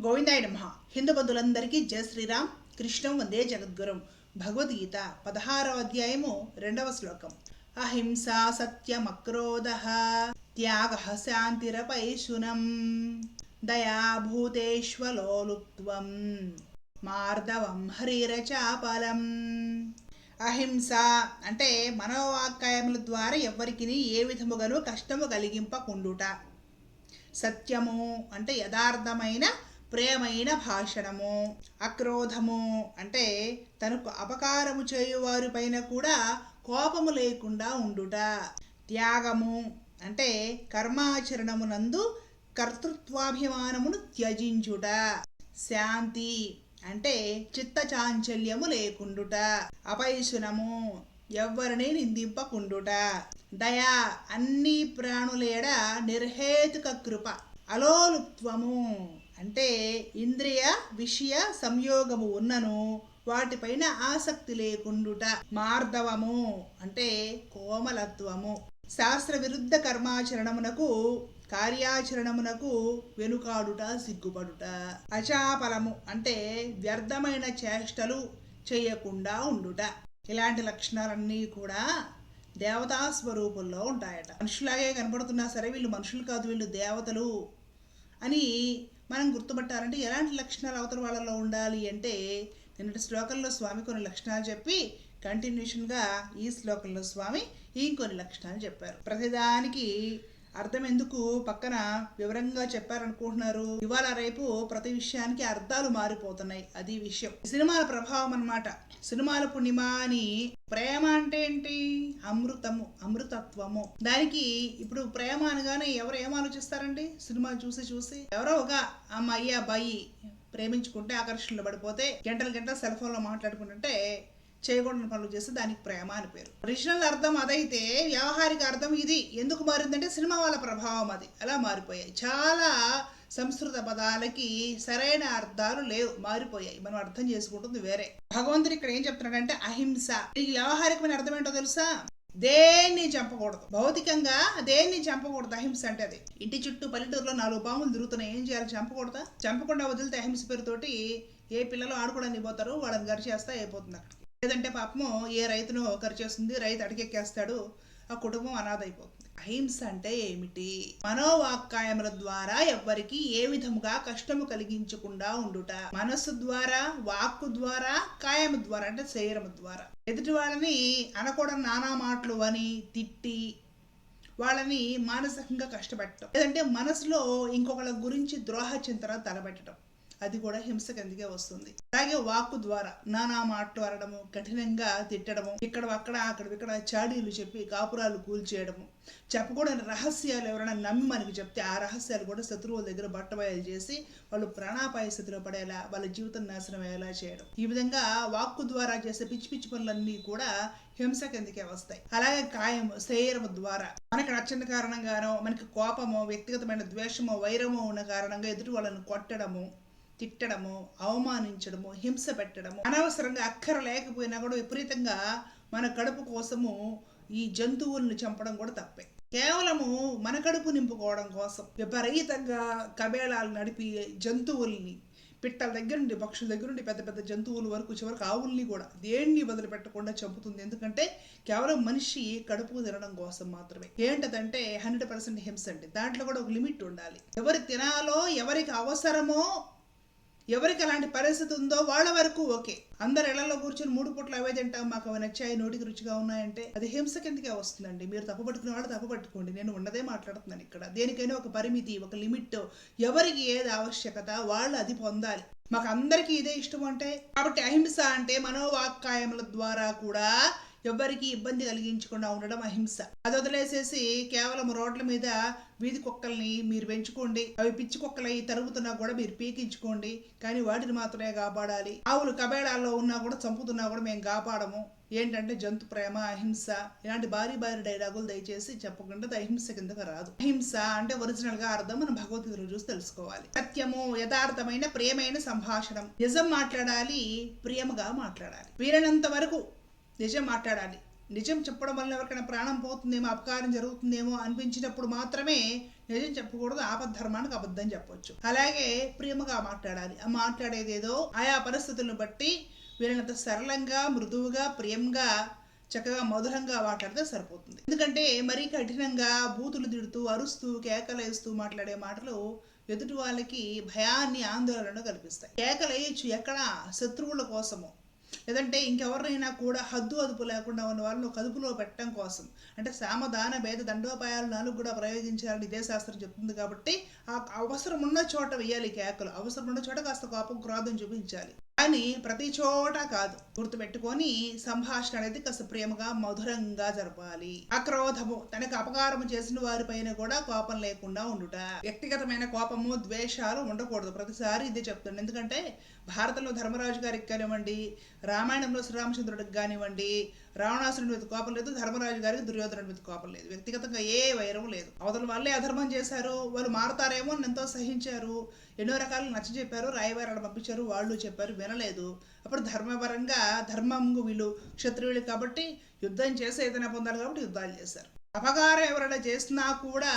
గోవిందాయ నమ. హిందూ బంధువులందరికీ జయ శ్రీరామ్. కృష్ణం వందే జగద్గురం. భగవద్గీత పదహారవ అధ్యాయము రెండవ శ్లోకం. అహింస సత్యమక్రోధ త్యాగ శాంతిరపైశునం దయాభూతేష్వలోలుప్త్వం మార్దవం హరిరచాపలం. అహింస అంటే మనోవాక్కాయముల ద్వారా ఎవ్వరికి ఏ విధముగాను కష్టము కలిగింపకుండుట. సత్యము అంటే యథార్థమైన ప్రేమైన భాషణము అక్రోధము అంటే తనకు అపకారము చేయువారి పైన కూడా కోపము లేకుండా ఉండుట. త్యాగము అంటే కర్మాచరణమునందు కర్తృత్వాభిమానమును త్యజించుట. శాంతి అంటే చిత్తచాంచల్యము లేకుండుట. అపైసునము ఎవ్వరిని నిందింపకుండుట. దయా అన్ని ప్రాణులేడ నిర్హేతుక కృప అలోలుప్త్వము అంటే ఇంద్రియ విషయ సంయోగము ఉన్నను వాటిపైన ఆసక్తి లేకుండుట. మార్దవము అంటే కోమలత్వము. శాస్త్ర విరుద్ధ కర్మాచరణమునకు కార్యాచరణమునకు వెనుకాడుట సిగ్గుపడుట. అచాపలము అంటే వ్యర్థమైన చేష్టలు చేయకుండా ఉండుట. ఇలాంటి లక్షణాలన్నీ కూడా దేవతా స్వరూపంలో ఉంటాయట. మనుషులాగే కనపడుతున్నా సరే వీళ్ళు మనుషులు కాదు వీళ్ళు దేవతలు అని మనం గుర్తుపట్టాలంటే ఎలాంటి లక్షణాలు అవతల వాళ్ళలో ఉండాలి అంటే నిన్నటి శ్లోకంలో స్వామి కొన్ని లక్షణాలు చెప్పి కంటిన్యూషన్గా ఈ శ్లోకంలో స్వామి ఇంకొన్ని లక్షణాలు చెప్పారు. ప్రతిదానికి అర్థం ఎందుకు పక్కన వివరంగా చెప్పారనుకుంటున్నారు. ఇవాళ రేపు ప్రతి విషయానికి అర్థాలు మారిపోతున్నాయి. అది విషయం. సినిమాల ప్రభావం అన్నమాట. సినిమాల పుణ్యమా అని ప్రేమ అంటే ఏంటి? అమృతము అమృతత్వము. దానికి ఇప్పుడు ప్రేమ అనగానే ఎవరు ఏం ఆలోచిస్తారండి? సినిమాలు చూసి చూసి ఎవరో ఒక అమ్మాయి అబ్బాయి ప్రేమించుకుంటే ఆకర్షణలో పడిపోతే గంటలు గంటలు సెల్ ఫోన్లో మాట్లాడుకుంటుంటే చేయకూడని పనులు చేస్తే దానికి ప్రేమ అని పేరు. ఒరిజినల్ అర్థం అదైతే వ్యవహారిక అర్థం ఇది. ఎందుకు మారిందంటే సినిమా వాళ్ళ ప్రభావం అది. అలా మారిపోయాయి. చాలా సంస్కృత పదాలకి సరైన అర్థాలు లేవు. మారిపోయాయి. మనం అర్థం చేసుకుంటుంది వేరే. భగవంతుడు ఇక్కడ ఏం చెప్తున్నాడంటే అహింస. దీనికి వ్యవహారికమైన అర్థం ఏంటో తెలుసా? దేన్ని చంపకూడదు. భౌతికంగా దేన్ని చంపకూడదు? అహింస అంటే అది. ఇంటి చుట్టూ పల్లెటూరులో నాలుగు పాములు తిరుగుతున్నాయి. ఏం చేయాలి? చంపకూడదా? చంపకుండా వదిలితే అహింస పేరుతోటి ఏ పిల్లలు ఆడుకోవడానికి పోతారో? వాళ్ళని గరిచేస్తా అయిపోతుంది అక్కడికి లేదంటే పాపము ఏ రైతును చేస్తుంది రైతు అడిగెక్కేస్తాడు ఆ కుటుంబం అనాథ అయిపోతుంది అహింస అంటే ఏమిటి? మనోవాక్కాయముల ద్వారా ఎవ్వరికి ఏ విధముగా కష్టము కలిగించకుండా ఉండుట. మనస్సు ద్వారా వాక్కు ద్వారా కాయము ద్వారా అంటే శరీరము ద్వారా. ఎదుటి వాళ్ళని అనకూడని నానా మాటలు అని తిట్టి వాళ్ళని మానసికంగా కష్టపెట్టడం. లేదంటే మనసులో ఇంకొకళ్ళ గురించి ద్రోహ చింతన తలపెట్టడం. అది కూడా హింస కిందకే వస్తుంది. అలాగే వాక్కు ద్వారా నానా మాటలు అనడము కఠినంగా తిట్టడము ఇక్కడ అక్కడ అక్కడ ఇక్కడ చాడీలు చెప్పి కాపురాలు కూల్చేయడము. చెప్పకూడని రహస్యాలు ఎవరైనా నమ్మి మనకి చెప్తే ఆ రహస్యాలు కూడా శత్రువుల దగ్గర బట్టబయలు చేసి వాళ్ళు ప్రాణాపాయ స్థితిలో పడేలా వాళ్ళ జీవితం నాశనం అయ్యేలా చేయడం. ఈ విధంగా వాక్కు ద్వారా చేసే పిచ్చి పిచ్చి పనులన్నీ కూడా హింస కిందకే వస్తాయి. అలాగే కాయము శరీరము ద్వారా మనకి నచ్చని కారణంగానో మనకి కోపము వ్యక్తిగతమైన ద్వేషము వైరము ఉన్న కారణంగా ఎదుటి వాళ్ళని కొట్టడము తిట్టడము అవమానించడము హింస పెట్టడము అనవసరంగా అక్కర లేకపోయినా కూడా విపరీతంగా మన కడుపు కోసము ఈ జంతువులను చంపడం కూడా తప్పే. కేవలము మన కడుపు నింపుకోవడం కోసం విపరీతంగా కబేళాలు నడిపి జంతువుల్ని పిట్టల దగ్గర నుండి పక్షుల దగ్గర నుండి పెద్ద పెద్ద జంతువుల వరకు చివరికి ఆవుల్ని కూడా దేన్ని వదిలిపెట్టకుండా చంపుతుంది. ఎందుకంటే కేవలం మనిషి కడుపు తినడం కోసం మాత్రమే. ఏంటదంటే హండ్రెడ్ పర్సెంట్ హింస అండి. దాంట్లో కూడా ఒక లిమిట్ ఉండాలి. ఎవరు తినాలో ఎవరికి అవసరమో ఎవరికి అలాంటి పరిస్థితి ఉందో వాళ్ళ వరకు ఓకే. అందరు ఇళ్ళలో కూర్చొని మూడు పూట్లు అవే తింటాం మాకు అవి నచ్చాయి నోటికి రుచిగా ఉన్నాయంటే అది హింస కిందకే వస్తుందండి. మీరు తప్పు పట్టుకునే వాళ్ళు తప్పు పట్టుకోండి. నేను ఉన్నదే మాట్లాడుతున్నాను ఇక్కడ. దేనికైనా ఒక పరిమితి ఒక లిమిట్ ఎవరికి ఏది ఆవశ్యకత వాళ్ళు అది పొందాలి. మాకు అందరికీ ఇదే ఇష్టం అంటే కాబట్టి అహింస అంటే మనోవాక్కాయముల ద్వారా కూడా ఎవ్వరికీ ఇబ్బంది కలిగించకుండా ఉండడం అహింస. అది వదిలేసేసి కేవలం రోడ్ల మీద వీధి కుక్కల్ని మీరు పెంచుకోండి. అవి పిచ్చి కుక్కలై తరుగుతున్నా కూడా మీరు పీకించుకోండి. కానీ వాటిని మాత్రమే కాపాడాలి. ఆవులు కబేళాల్లో ఉన్నా కూడా చంపుతున్నా కూడా మేము కాపాడము. ఏంటంటే జంతు ప్రేమ అహింస. ఇలాంటి భారీ భారీ డైలాగులు దయచేసి చెప్పకుండా అహింస కిందకు రాదు. అహింస అంటే ఒరిజినల్గా అర్థం మనం భగవద్గీతలో చూసి తెలుసుకోవాలి. సత్యము యథార్థమైన ప్రేమైన సంభాషణం. నిజం మాట్లాడాలి ప్రేమగా మాట్లాడాలి. వీలైనంత వరకు నిజం మాట్లాడాలి. నిజం చెప్పడం వల్ల ఎవరికైనా ప్రాణం పోతుందేమో అపకారం జరుగుతుందేమో అనిపించినప్పుడు మాత్రమే నిజం చెప్పకూడదు ఆపద్ధర్మానికి అబద్ధం చెప్పొచ్చు. అలాగే ప్రేమగా మాట్లాడాలి. ఆ మాట్లాడేది ఏదో ఆయా పరిస్థితులను బట్టి వీళ్ళంత సరళంగా మృదువుగా ప్రేమగా చక్కగా మధురంగా మాట్లాడితే సరిపోతుంది. ఎందుకంటే మరీ కఠినంగా బూతులు తిడుతూ అరుస్తూ కేకలేస్తూ మాట్లాడే మాటలు ఎదుటి వాళ్ళకి భయాన్ని ఆందోళన కల్పిస్తాయి. కేకలేయచ్చు ఎక్కడ శత్రువుల కోసము. లేదంటే ఇంకెవరినైనా కూడా హద్దు అదుపు లేకుండా ఉన్న వాళ్ళను కదుపులో పెట్టడం కోసం. అంటే సామదాన భేద దండోపాయాలు నాలుగు కూడా ప్రయోగించాలని ఇదే శాస్త్రం చెప్తుంది కాబట్టి ఆ అవసరం ఉన్న చోట వేయాలి కేకలు. అవసరం ఉన్న చోట కాస్త కోపం క్రోధం చూపించాలి. అని ప్రతి చోట కాదు గుర్తుపెట్టుకొని సంభాషణ అనేది కాస్త ప్రేమగా మధురంగా జరపాలి. అక్రోధము తనకు అపకారం చేసిన వారిపైన కూడా కోపం లేకుండా ఉండుట. వ్యక్తిగతమైన కోపము ద్వేషాలు ఉండకూడదు. ప్రతిసారి ఇదే చెప్తుంది ఎందుకంటే భారతంలో ధర్మరాజు గారికి కానివ్వండి రామాయణంలో శ్రీరామచంద్రుడికి కానివ్వండి రావణాసురుడి మీద కోపం లేదు ధర్మరాజు గారికి దుర్యోధనుడి మీద కోపం లేదు. వ్యక్తిగతంగా ఏ వైరం లేదు. అవతల వాళ్ళే అధర్మం చేశారు వాళ్ళు మారతారేమో అని ఎంతో సహించారు. ఎన్నో రకాలు నచ్చ చెప్పారు రాయవారాలు పంపించారు వాళ్ళు చెప్పారు వినలేదు అప్పుడు ధర్మపరంగా ధర్మంగు వీళ్ళు క్షత్రియులు కాబట్టి యుద్ధం చేసి ఏదైనా పొందాలి కాబట్టి యుద్ధాలు చేశారు. అపకారం ఎవరైనా చేసినా కూడా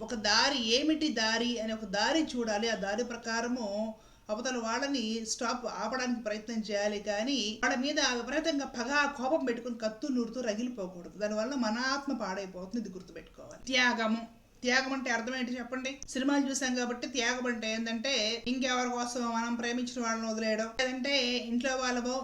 ఒక దారి ఏమిటి దారి అని ఒక దారి చూడాలి. ఆ దారి ప్రకారము అవతల వాళ్ళని స్టాప్ ఆపడానికి ప్రయత్నం చేయాలి కానీ వాళ్ళ మీద విపరీతంగా పగ కోపం పెట్టుకుని కత్తు నూరుతూ రగిలిపోకూడదు. దానివల్ల మన ఆత్మ పాడైపోతుంది. ఇది గుర్తుపెట్టుకోవాలి. త్యాగము. త్యాగం అంటే అర్థం ఏంటి చెప్పండి? సినిమాలు చూసాం కాబట్టి త్యాగం అంటే ఏంటంటే ఇంకెవరి కోసం మనం ప్రేమించిన వాళ్ళని వదిలేయడం లేదంటే ఇంట్లో వాళ్ళవో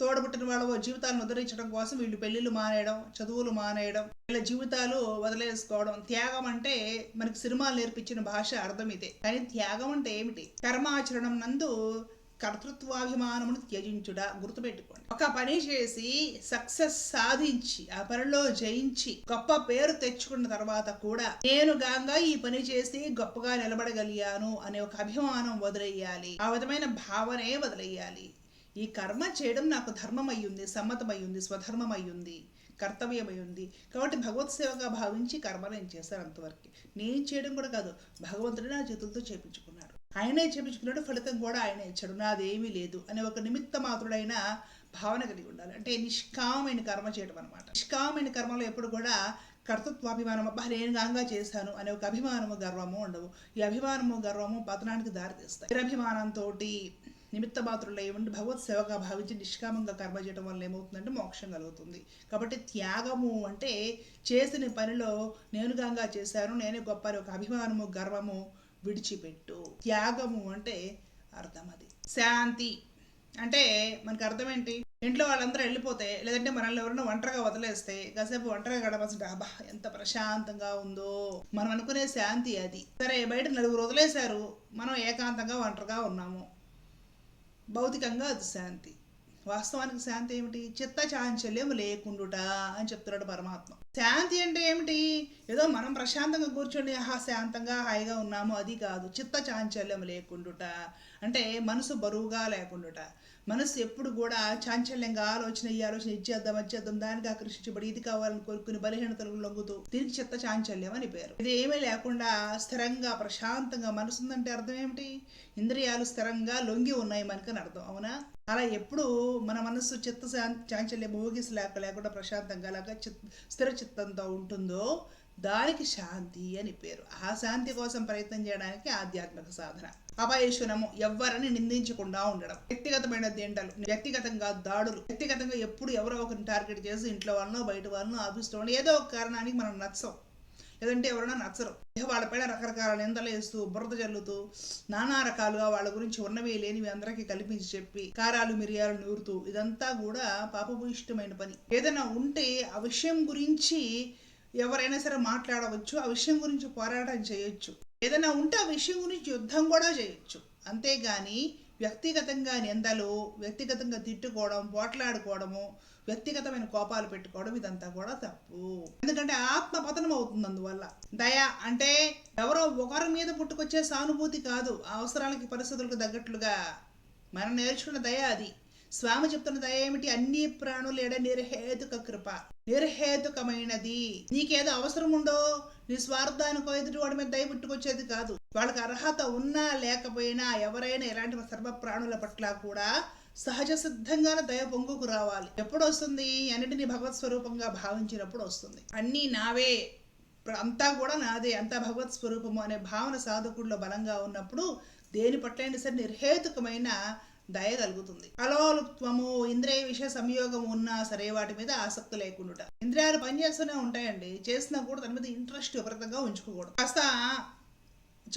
తోడబుట్టిన వాళ్ళవో జీవితాలను ఉద్ధరించడం కోసం వీళ్ళు పెళ్ళిళ్ళు మానేయడం చదువులు మానేయడం వీళ్ళ జీవితాలు వదిలేసుకోవడం. త్యాగం అంటే మనకి సినిమాలు నేర్పించిన భాష అర్థం ఇదే. కానీ త్యాగం అంటే ఏమిటి? కర్మాచరణం నందు కర్తృత్వాభిమానమును త్యజించుట గుర్తుపెట్టుకోండి. ఒక పని చేసి సక్సెస్ సాధించి ఆ పనిలో జయించి గొప్ప పేరు తెచ్చుకున్న తర్వాత కూడా నేను గాంగా ఈ పని చేసి గొప్పగా నిలబడగలిగాను అనే ఒక అభిమానం వదిలేయాలి. ఆ విధమైన భావనే వదిలేయాలి. ఈ కర్మ చేయడం నాకు ధర్మం అయ్యింది సమ్మతం అయ్యింది స్వధర్మం అయ్యింది కర్తవ్యం అయ్యింది కాబట్టి భగవత్ సేవగా భావించి కర్మ నేను చేశాను అంతవరకు. నేను చేయడం కూడా కాదు భగవంతుడు నా చేతులతో చేపించుకున్నాడు. ఆయనే చేపించుకున్నాడు ఫలితం కూడా ఆయనే ఇచ్చాడు. నాదేమీ లేదు అనే ఒక నిమిత్త మాత్రుడైన భావన కలిగి ఉండాలి. అంటే నిష్కామమైన కర్మ చేయడం అనమాట నిష్కామమైన కర్మలో ఎప్పుడు కూడా కర్తృత్వాభిమానం అబ్బా నేను గాంగా చేశాను అనే ఒక అభిమానము గర్వము ఉండవు. ఈ అభిమానము గర్వము పతనానికి దారితీస్తాయి. నిరభిమానంతో నిమిత్త మాత్రులై ఉండి భగవత్ సేవగా భావించి నిష్కామంగా కర్మ చేయడం వల్ల ఏమవుతుందంటే మోక్షం కలుగుతుంది. కాబట్టి త్యాగము అంటే చేసిన పనిలో నేను గంగా చేశాను నేనే గొప్ప ఒక అభిమానము గర్వము విడిచిపెట్టు. త్యాగము అంటే అర్థం అది. శాంతి అంటే మనకు అర్థం ఏంటి? ఇంట్లో వాళ్ళందరూ వెళ్ళిపోతే లేదంటే మనల్ని ఎవరైనా ఒంటరిగా వదిలేస్తే కాసేపు ఒంటరిగా గడపాల్సింటే అబ్బా ఎంత ప్రశాంతంగా ఉందో. మనం అనుకునే శాంతి అది. సరే బయట నలుగురు వదిలేశారు మనం ఏకాంతంగా ఒంటరిగా ఉన్నాము. భౌతికంగా అది శాంతి. వాస్తవానికి శాంతి ఏమిటి? చిత్త చాంచల్యం లేకుండుట అని చెప్తున్నాడు పరమాత్మ. శాంతి అంటే ఏమిటి? ఏదో మనం ప్రశాంతంగా కూర్చొని ఆహా శాంతంగా హాయిగా ఉన్నాము అది కాదు. చిత్త చాంచల్యం లేకుండుట. అంటే మనసు బరువుగా లేకుండుట. మనసు ఎప్పుడు కూడా చాంచల్యంగా ఆలోచన ఈ ఆలోచన ఇచ్చేద్దాం వచ్చేద్దాం దానికి ఆకర్షించబడి ఇది కావాలని కోరుకుని బలహీనతలు లొంగుతూ దీనికి చెత్త చాంచల్యం అని పేరు. ఇది ఏమీ లేకుండా స్థిరంగా ప్రశాంతంగా మనసు ఉందంటే అర్థం ఏమిటి? ఇంద్రియాలు స్థిరంగా లొంగి ఉన్నాయి మనకని అర్థం. అవునా? అలా ఎప్పుడు మన మనస్సు చిత్త చాంచల్యం ఊగిసి లేక లేకుండా ప్రశాంతంగా లాగా చిత్ స్థిర చిత్తంతో ఉంటుందో దానికి శాంతి అని పేరు. ఆ శాంతి కోసం ప్రయత్నం చేయడానికి ఆధ్యాత్మిక సాధన. అపయేషణము ఎవ్వరని నిందించకుండా ఉండడం. వ్యక్తిగతమైన దేంటలు వ్యక్తిగతంగా దాడులు వ్యక్తిగతంగా ఎప్పుడు ఎవరో ఒకరిని టార్గెట్ చేసి ఇంట్లో వాళ్ళనో బయట వాళ్ళనో ఆఫీస్లో ఏదో ఒక కారణానికి మనం నచ్చం. లేదంటే ఎవరైనా నచ్చరు. ఇక వాళ్ళపైన రకరకాల నిందలు వేస్తూ బురద జల్లుతూ నానా రకాలుగా వాళ్ళ గురించి ఉన్నవి లేనివి అందరికీ కల్పించి చెప్పి కారాలు మిరియాలు నూరుతూ ఇదంతా కూడా పాపభూయిష్టమైన పని. ఏదైనా ఉంటే ఆ విషయం గురించి ఎవరైనా సరే మాట్లాడవచ్చు ఆ విషయం గురించి పోరాటం చేయొచ్చు. ఏదైనా ఉంటే ఆ విషయం గురించి యుద్ధం కూడా చేయొచ్చు. అంతేగాని వ్యక్తిగతంగా నిందలు వ్యక్తిగతంగా తిట్టుకోవడం పోట్లాడుకోవడము వ్యక్తిగతమైన కోపాలు పెట్టుకోవడం ఇదంతా కూడా తప్పు. ఎందుకంటే ఆత్మ పతనం అవుతుంది అందువల్ల. దయ అంటే ఎవరో ఒకరి మీద పుట్టుకొచ్చే సానుభూతి కాదు. అవసరాలకి పరిస్థితులకు తగ్గట్లుగా మనం నేర్చుకున్న దయ అది. స్వామి చెప్తున్న దయ ఏమిటి? అన్ని ప్రాణులు ఎడ నిర్హేతుక కృప. నిర్హేతుకమైనది. నీకేదో అవసరం ఉండో నీ స్వార్థానికో ఎదుటి వాడి మీద దయ పుట్టుకొచ్చేది కాదు. వాళ్ళకి అర్హత ఉన్నా లేకపోయినా ఎవరైనా ఎలాంటి సర్వ ప్రాణుల పట్ల కూడా సహజ సిద్ధంగానే దయ పొంగుకు రావాలి. ఎప్పుడు వస్తుంది అన్నిటిని భగవత్ స్వరూపంగా భావించినప్పుడు వస్తుంది. అన్నీ నావే. అంతా కూడా నాదే. అంతా భగవత్ స్వరూపము అనే భావన సాధకుడిలో బలంగా ఉన్నప్పుడు దేని పట్లైనా సరే నిర్హేతుకమైన దయ కలుగుతుంది. అలోలుప్త్వము ఇంద్రియ విషయ సంయోగం ఉన్నా సరే వాటి మీద ఆసక్తి లేకుండా ఇంద్రియాలు పనిచేస్తూనే ఉంటాయండి. చేసినా కూడా దాని మీద ఇంట్రెస్ట్ విపరీతంగా ఉంచుకోకూడదు. కాస్త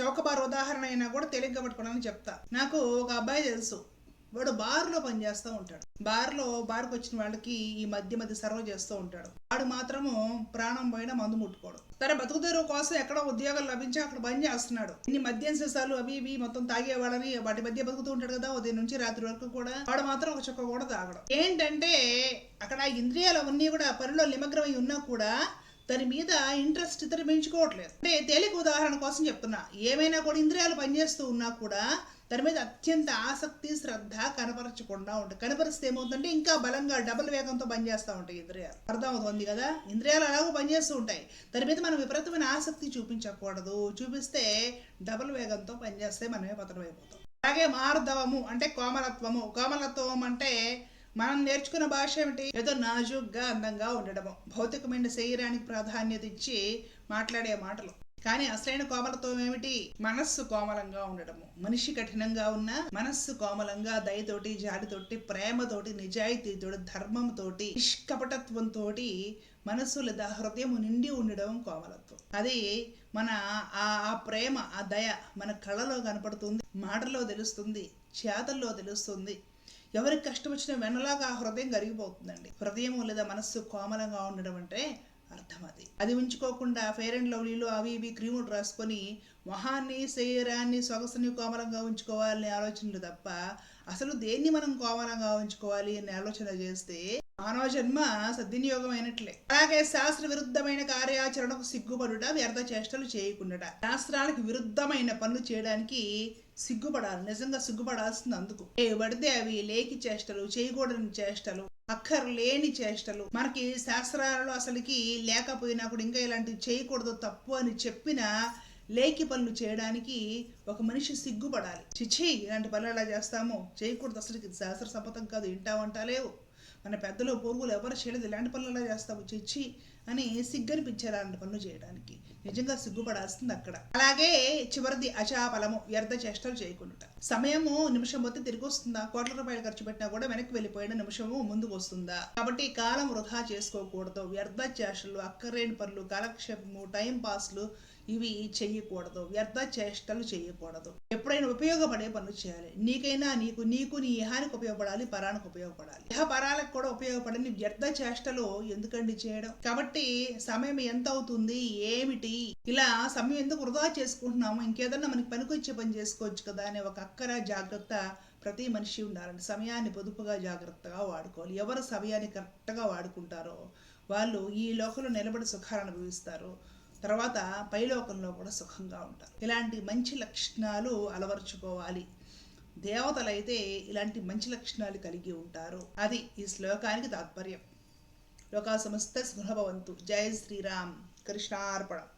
చౌకబార్ ఉదాహరణ అయినా కూడా తేలిగ్గా పట్టుకోవడానికి చెప్తా. నాకు ఒక అబ్బాయి తెలుసు. వాడు బార్లో పనిచేస్తూ ఉంటాడు. బార్లో బార్కి వచ్చిన వాళ్ళకి ఈ మధ్య మధ్య సర్వ్ చేస్తూ ఉంటాడు. వాడు మాత్రము ప్రాణం పోయినా మందు ముట్టుకోడు. తన బతుకుదెరువు కోసం ఎక్కడ ఉద్యోగాలు లభించి అక్కడ పని చేస్తున్నాడు. ఇన్ని మద్యం సీసాలు అవి ఇవి మొత్తం తాగేవాడని వాటి మధ్య బతుకుతూ ఉంటాడు కదా ఉదయం నుంచి రాత్రి వరకు కూడా వాడు మాత్రం ఒక చుక్క కూడా తాగడం. ఏంటంటే అక్కడ ఇంద్రియాలు అవన్నీ కూడా పనిలో నిమగ్నమై ఉన్నా కూడా దాని మీద ఇంట్రెస్ట్ ఇతర పెంచుకోవట్లేదు. అంటే తేలిక ఉదాహరణ కోసం చెప్తున్నా. ఏమైనా కూడా ఇంద్రియాలు పనిచేస్తూ ఉన్నా కూడా దాని మీద అత్యంత ఆసక్తి శ్రద్ధ కనపరచకుండా ఉంటాయి కనపరిస్తే ఏమవుతుందంటే ఇంకా బలంగా డబుల్ వేగంతో పనిచేస్తూ ఉంటాయి ఇంద్రియాలు. అర్థమవుతుంది కదా? ఇంద్రియాలు అలాగే పనిచేస్తూ ఉంటాయి. దాని మీద మనం విపరీతమైన ఆసక్తి చూపించకూడదు. చూపిస్తే డబుల్ వేగంతో పనిచేస్తే మనమే పతనమైపోతాం అలాగే మార్ధవము అంటే కోమలత్వము. కోమలత్వం అంటే మనం నేర్చుకున్న భాష ఏమిటి? ఏదో నాజుగ్గా అందంగా ఉండడము. భౌతికమైన శరీరానికి ప్రాధాన్యత ఇచ్చి మాట్లాడే మాటలు. కానీ అసలైన కోమలత్వం ఏమిటి? మనస్సు కోమలంగా ఉండడము. మనిషి కఠినంగా ఉన్న మనస్సు కోమలంగా దయతోటి జాలితోటి ప్రేమతోటి నిజాయితీతోటి ధర్మంతోటి నిష్కపటత్వంతో మనస్సు లేదా హృదయం నిండి ఉండడం కోమలత్వం. అది మన ఆ ప్రేమ ఆ దయ మన కళ్ళలో కనపడుతుంది మాటల్లో తెలుస్తుంది చేతల్లో తెలుస్తుంది. ఎవరికి కష్టం వచ్చినా వెనలాగా ఆ హృదయం కరిగిపోతుందండి. హృదయం లేదా మనస్సు కోమలంగా ఉండడం అంటే అర్థం అది అది ఉంచుకోకుండా ఫెయిర్ అండ్ లవ్లీలో అవి ఇవి క్రీములు రాసుకొని మొహాన్ని శరీరాన్ని సొగసుని కోమలంగా ఉంచుకోవాలనే ఆలోచనలు తప్ప అసలు దేన్ని మనం కోమలంగా ఉంచుకోవాలి అనే ఆలోచన చేస్తే మానవ జన్మ సద్వినియోగం అయినట్లే అలాగే శాస్త్ర విరుద్ధమైన కార్యాచరణకు సిగ్గుపడుట వ్యర్థ చేష్టలు చేయకుండా శాస్త్రాలకు విరుద్ధమైన పనులు చేయడానికి సిగ్గుపడాలి నిజంగా సిగ్గుపడాల్సింది అందుకు. ఏ పడితే అవి లేకి చేష్టలు చేయకూడని చేష్టలు అక్కర్లేని చేష్టలు. మనకి శాస్త్రాలలో అసలుకి లేకపోయినా కూడా ఇంకా ఇలాంటివి చేయకూడదు తప్పు అని చెప్పిన లేకి పనులు చేయడానికి ఒక మనిషి సిగ్గుపడాలి. చిచ్చి ఇలాంటి పనులు ఎలా చేస్తామో? చేయకూడదు అసలుకి. శాస్త్ర సమ్మతం కాదు ఇంటావంటా లేవు మన పెద్దలు పూర్వులు ఎవరు చేయలేదు. ఇలాంటి పనులు ఎలా చేస్తాము? చిచ్చి అని సిగ్గనిపించారు పనులు చేయడానికి. నిజంగా సిగ్గుపడాల్సింది అక్కడ. అలాగే చివరిది అచాపలము వ్యర్థ చేష్టలు చేయకుండా సమయము నిమిషం వద్ద తిరిగి వస్తుందా? కోట్ల రూపాయలు ఖర్చు పెట్టినా కూడా వెనక్కి వెళ్ళిపోయిన నిమిషము ముందుకు వస్తుందా? కాబట్టి కాలం వృధా చేసుకోకూడదు. వ్యర్థ చేష్టలు అక్కర్లేని పనులు కాలక్షేపము టైం పాస్లు ఇవి చేయకూడదు వ్యర్థ చేష్టలు చేయకూడదు. ఎప్పుడైనా ఉపయోగపడే పనులు చేయాలి. నీకైనా నీకు నీకు నీ ఇహానికి ఉపయోగపడాలి పరానికి ఉపయోగపడాలి. ఇహ పరాలకు కూడా ఉపయోగపడని వ్యర్థ చేష్టలు ఎందుకండి చేయడం? కాబట్టి సమయం ఎంత అవుతుంది? ఏమిటి? ఇలా సమయం ఎందుకు వృధా చేసుకుంటున్నాము? ఇంకేదన్నా మనకి పనికొచ్చే పని చేసుకోవచ్చు కదా అనే ఒక అక్కర జాగ్రత్త ప్రతి మనిషి ఉండాలండి. సమయాన్ని పొదుపుగా జాగ్రత్తగా వాడుకోవాలి. ఎవరు సమయాన్ని కరెక్ట్గా వాడుకుంటారో వాళ్ళు ఈ లోకంలో నిలబడి సుఖాలను అనుభవిస్తారు. తర్వాత పైలోకంలో కూడా సుఖంగా ఉంటారు. ఇలాంటి మంచి లక్షణాలు అలవర్చుకోవాలి. దేవతలైతే ఇలాంటి మంచి లక్షణాలు కలిగి ఉంటారు. అది ఈ శ్లోకానికి తాత్పర్యం. లోకా సమస్త స్పృహభవంతు జయ శ్రీరామ్. కృష్ణార్పణం.